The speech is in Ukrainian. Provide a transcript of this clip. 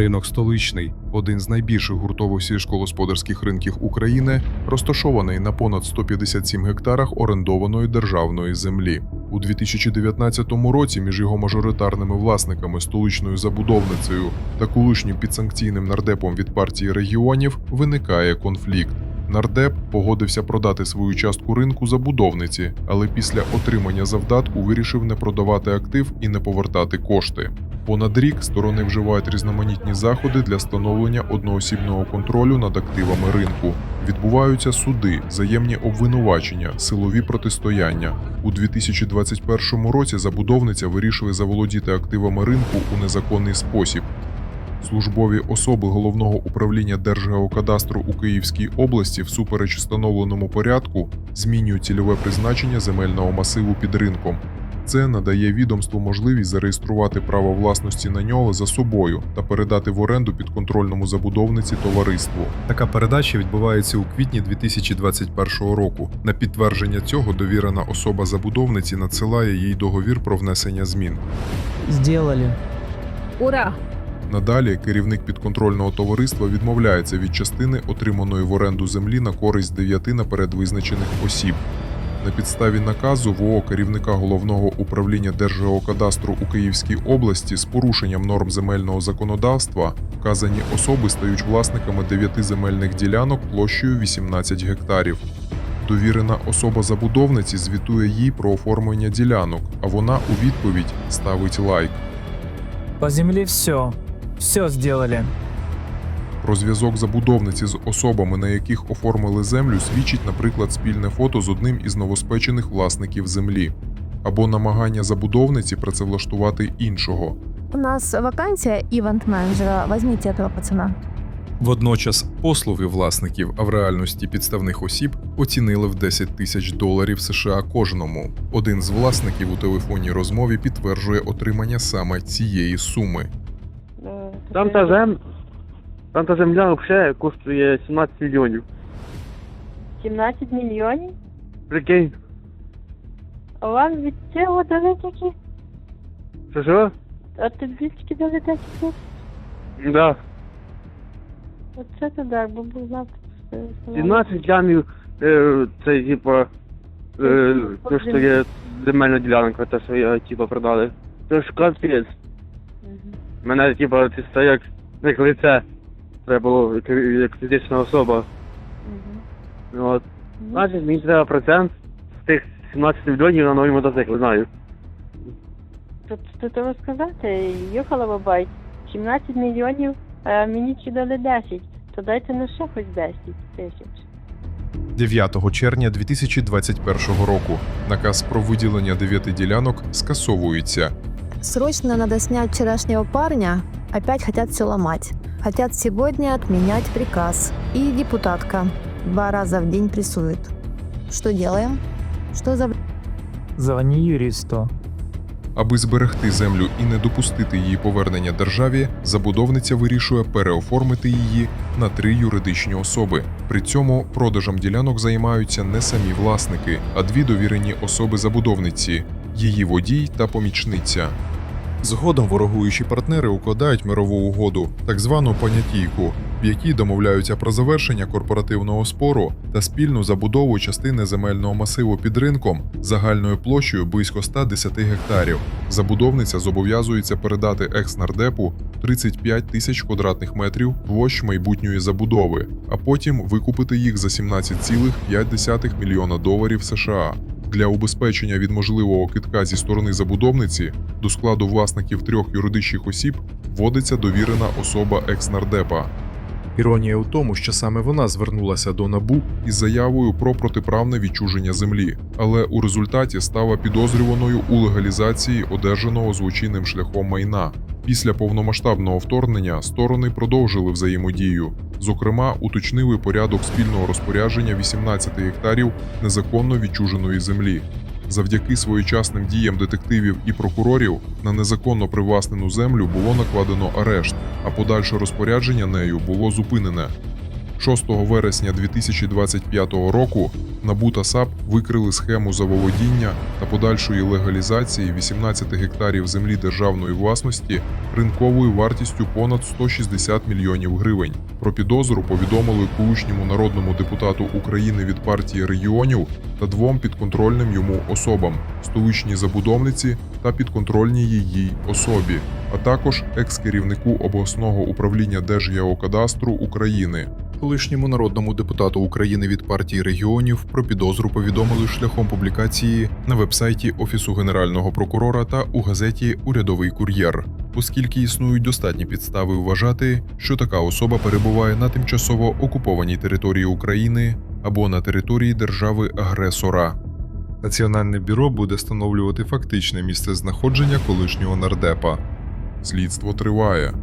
Ринок столичний, один з найбільших гуртових сільськогосподарських ринків України, розташований на понад 157 гектарах орендованої державної землі. У 2019 році між його мажоритарними власниками столичною забудовницею та колишнім підсанкційним нардепом від партії регіонів виникає конфлікт. Нардеп погодився продати свою частку ринку забудовниці, але після отримання завдатку вирішив не продавати актив і не повертати кошти. Понад рік сторони вживають різноманітні заходи для встановлення одноосібного контролю над активами ринку. Відбуваються суди, взаємні обвинувачення, силові протистояння. У 2021 році забудовниця вирішили заволодіти активами ринку у незаконний спосіб. Службові особи головного управління Держгеокадастру у Київській області всупереч встановленому порядку змінюють цільове призначення земельного масиву під ринком. Це надає відомству можливість зареєструвати право власності на нього за собою та передати в оренду підконтрольному забудовниці товариству. Така передача відбувається у квітні 2021 року. На підтвердження цього довірена особа забудовниці надсилає їй договір про внесення змін. Сделали. Ура! Надалі керівник підконтрольного товариства відмовляється від частини отриманої в оренду землі на користь дев'яти наперед визначених осіб. На підставі наказу ВО керівника головного управління Держгеокадастру у Київській області з порушенням норм земельного законодавства вказані особи стають власниками дев'яти земельних ділянок площею 18 гектарів. Довірена особа забудовниці звітує їй про оформлення ділянок, а вона у відповідь ставить лайк. По земле все. Все сделали. Про зв'язок забудовниці з особами, на яких оформили землю, свідчить, наприклад, спільне фото з одним із новоспечених власників землі, або намагання забудовниці працевлаштувати іншого. У нас вакансия ивент-менеджера. Возьмите этого пацана. Водночас послуги власників, а в реальності підставних осіб оцінили в 10 тисяч доларів США кожному. Один з власників у телефонній розмові підтверджує отримання саме цієї суми. Там та зем... Там та земля взагалі коштує 17 мільйонів. 17 мільйонів? Прикинь, А вам від цього дали такі? це що? А тобі тільки дали 10 тисяч? Да. Оце то так, бо був завтра. 17 лямів, е, це типа, е, коштує земельна ділянка, те, що я типа продали. Це ж капець. Мене типа це як, як лице. Треба було як, як фізична особа. От. Значить, мені треба процент з тих 17 мільйонів на новий мотоцикл, знаю. Тут, тут треба сказати, їхала бабай, 17 мільйонів, а мені ті дали 10. То дайте на ще хоч 10 тисяч. 9 червня 2021 року наказ про виділення дев'яти ділянок скасовується. Срочно надо снять вчерашнего парня. Опять хотят все ломать. Хотят сегодня отменять приказ. И депутатка два раза в день прессует. Что делаем? Что за... Звони юристу. Аби зберегти землю і не допустити її повернення державі, забудовниця вирішує переоформити її на три юридичні особи. При цьому продажем ділянок займаються не самі власники, а дві довірені особи забудовниці її водій та помічниця. Згодом ворогуючі партнери укладають мирову угоду, так звану понятійку, в якій домовляються про завершення корпоративного спору та спільну забудову частини земельного масиву під ринком загальною площею близько 110 гектарів. Забудовниця зобов'язується передати екс-нардепу 35 тисяч квадратних метрів площ майбутньої забудови, а потім викупити їх за 17,5 мільйона доларів США. Для убезпечення від можливого китка зі сторони забудовниці до складу власників трьох юридичних осіб вводиться довірена особа екс-нардепа. Іронія у тому, що саме вона звернулася до НАБУ із заявою про протиправне відчуження землі, але у результаті стала підозрюваною у легалізації одержаного злочинним шляхом майна. Після повномасштабного вторгнення сторони продовжили взаємодію. Зокрема, уточнили порядок спільного розпорядження 18 гектарів незаконно відчуженої землі. Завдяки своєчасним діям детективів і прокурорів на незаконно привласнену землю було накладено арешт, а подальше розпорядження нею було зупинене. 6 вересня 2025 року НАБУ та САП викрили схему заволодіння та подальшої легалізації 18 гектарів землі державної власності ринковою вартістю понад 160 мільйонів гривень. Про підозру повідомили колишньому народному депутату України від партії регіонів та двом підконтрольним йому особам столичній забудовниці та підконтрольній її особі, а також екс-керівнику обласного управління Держгеокадастру України. Колишньому народному депутату України від партії регіонів про підозру повідомили шляхом публікації на вебсайті Офісу Генерального прокурора та у газеті Урядовий кур'єр, оскільки існують достатні підстави вважати, що така особа перебуває на тимчасово окупованій території України або на території держави-агресора. Національне бюро буде встановлювати фактичне місце знаходження колишнього нардепа. Слідство триває.